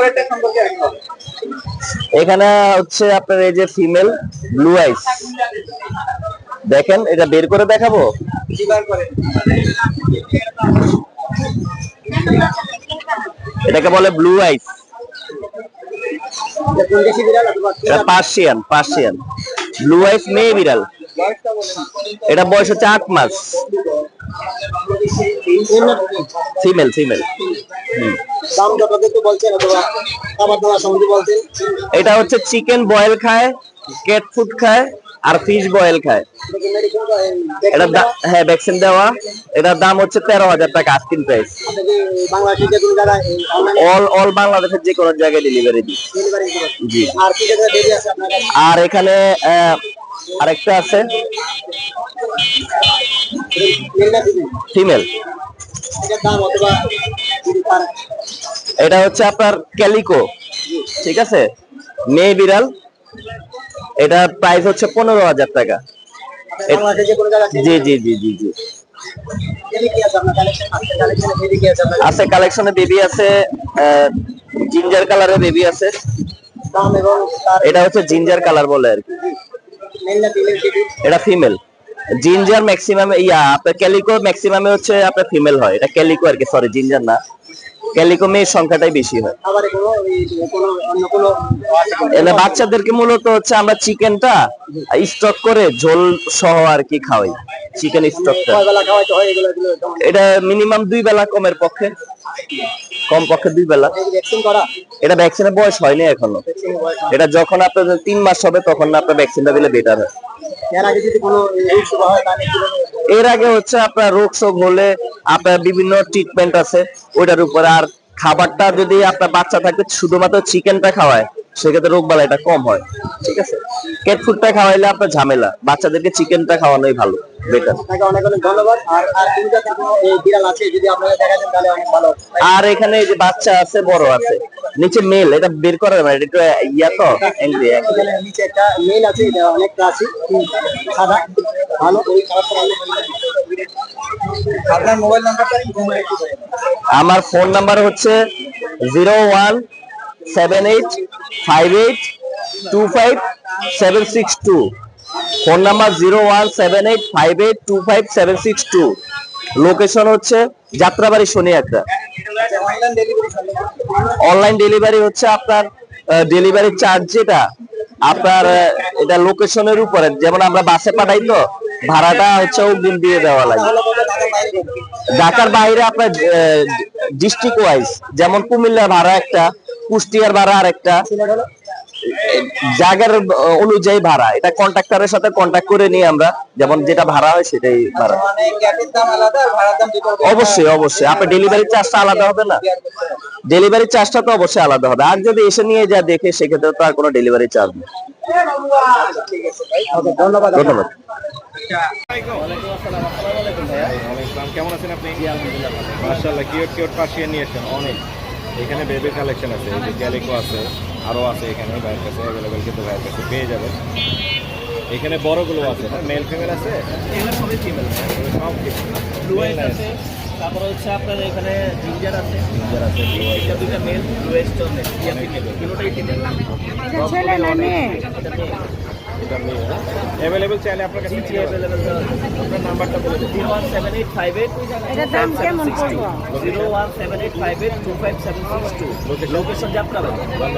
উপরেরটা সম্পর্কে। এখানে হচ্ছে আপনার এই যে ফিমেল ব্লু আইস দেখেন এটা বের করে দেখাবো? এটাকে বলে blue eyes Persian Persian blue eyes মেয়ে বিড়াল। এটা বয়স হচ্ছে আট মাস। ফিমেল ফিমেল দাম যত বলছেন অথবা খাবার দাবার সম্বন্ধে বলছেন? এটা হচ্ছে চিকেন বয়েল খায় ক্যাট ফুড খায় আর ফিশ বয়েল খায়। এটা? হ্যাঁ ভ্যাকসিন দেওয়া। এটার দাম হচ্ছে তেরো হাজার টাকা আস্কিন প্রাইস। অল অল বাংলাদেশের যে কোনো জায়গায় ডেলিভারি দিই। জি। আর এখানে আরেকটা আছে। ফিমেল দাম অথবা এটা হচ্ছে আপনার ক্যালিকো, ঠিক আছে? মেয়ে বিড়াল। এটার প্রাইস হচ্ছে পনেরো হাজার টাকা। জি জি জি জি জি। আছে কালেকশনে বেবি আছে জিঞ্জার কালারের বেবি আছে। এটা হচ্ছে জিঞ্জার কালার বলে আর কি। এটা ফিমেল জিঞ্জার ম্যাক্সিমাম ইয়া, আপনার ক্যালিকো ম্যাক্সিমামে হচ্ছে আপনার ফিমেল হয়। এটা ক্যালিকো আর কি সরি জিঞ্জার না। ক্যালিকো মেয়ের সংখ্যাটাই বেশি হয়? এলে বাচ্চাদেরকে মূলত হচ্ছে আমরা চিকেনটা স্টক করে ঝোল সহ আর কি খাওয়াই, চিকেন স্টকটা। এটা মিনিমাম দুই বেলা কমের পক্ষে কম পক্ষে দুই বেলা। এটা ভ্যাকসিনের বয়স হয়নি এখনও। এটা যখন আপনার তিন মাস হবে, তখন আপনার ভ্যাকসিনটা দিলে বেটার হয়। এর আগে হচ্ছে আপনার রোগ শোক হলে আপনার বিভিন্ন ট্রিটমেন্ট আছে, ওইটার উপরে। আর খাবারটা যদি আপনার বাচ্চা থাকে, শুধুমাত্র চিকেনটা খাওয়ায়, সেক্ষেত্রে রোগ বালাইটা কম হয়, ঠিক আছে? ক্যাট ফুডটা খাওয়াইলে আপনার ঝামেলা, বাচ্চাদেরকে চিকেনটা খাওয়ানোই ভালো। বেটার অনেক অনেক ধন্যবাদ। আর আর কোনো এই বিড়াল আছে যদি আপনারা দেখা তাহলে অনেক ভালো আর এখানে যে বাচ্চা আছে বড় আছে নিচে মেল এটা বের করা যাবে না, এটা একটু ইয়া তো angry। নিচে একটা মেল আছে এটা অনেক ক্লাসি সাদা ভালো ওই আপনার মোবাইল নাম্বারটা। আমার ফোন নাম্বার হচ্ছে zero one seven eight five eight two five seven six two phone number zero one seven eight five eight two five seven six two. Location হচ্ছে যাত্রাবাড়ি শনি একটা অনলাইন ডেলিভারি হচ্ছে আপনার ডেলিভারি চার্জ যেটা, আপনার এটা লোকেশনের উপরে। যেমন আমরা বাসে পাঠাই তো, ভাড়াটা হচ্ছে অগ্রিম দিয়ে দেওয়া লাগে। ঢাকার বাইরে আপনার ডিস্ট্রিক্ট ওয়াইজ যেমন কুমিল্লার ভাড়া একটা, কুষ্টিয়ার ভাড়া আরেকটা। জায়গার অনুযায়ী ভাড়া। এটা কন্ট্রাক্টরের সাথে কন্ট্যাক্ট করে নিয়ে আমরা যেমন যেটা ভাড়া হয় সেটাই ভাড়া। অবশ্যই অবশ্যই। আপনার ডেলিভারি চার্জটা আলাদা হবে না। ডেলিভারি চার্জটা তো অবশ্যই আলাদা হবে। আর যদি এসে নিয়ে যা দেখে সেক্ষেত্রে তো আর কোনো ডেলিভারি চার্জ নেই। ঠিক আছে ভাই ওকে ধন্যবাদ। ধন্যবাদ। কেমন আছেন আপনি মার্শাল্লাহ কিউট কিউট নিয়ে এসেছেন অনেক। এখানে বেবির কালেকশন আছে ক্যালিকো আছে। আরও আছে এখানে ভাইয়ের কাছে অ্যাভেলেবেল কিন্তু ভাইয়ের কাছে পেয়ে যাবেন এখানে বড়গুলো আছে হ্যাঁ মেল ফিমেল আছে? এগুলো সবই ফিমেল সব কিছু ব্লু আইস আছে তারপরে হচ্ছে আপনার এখানে জিঞ্জার আছে। জিঞ্জার আছে blue eyes এটা আছে। দুইটা মেল ব্লু আইস তো নেই ইয়া ফিমেল দুটোই ফিমেল এটা ছেলে না মেয়ে? এটা মেয়ে অ্যাভেলেবেল চাইলে আপনার কাছে নিতে পারবেন। আপনার নাম্বারটা বলে দিন। Zero one seven eight five eight এটার দাম কেমন পড়ব? Zero one seven eight five eight two five seven six two location যাত্রা ধন্যবাদ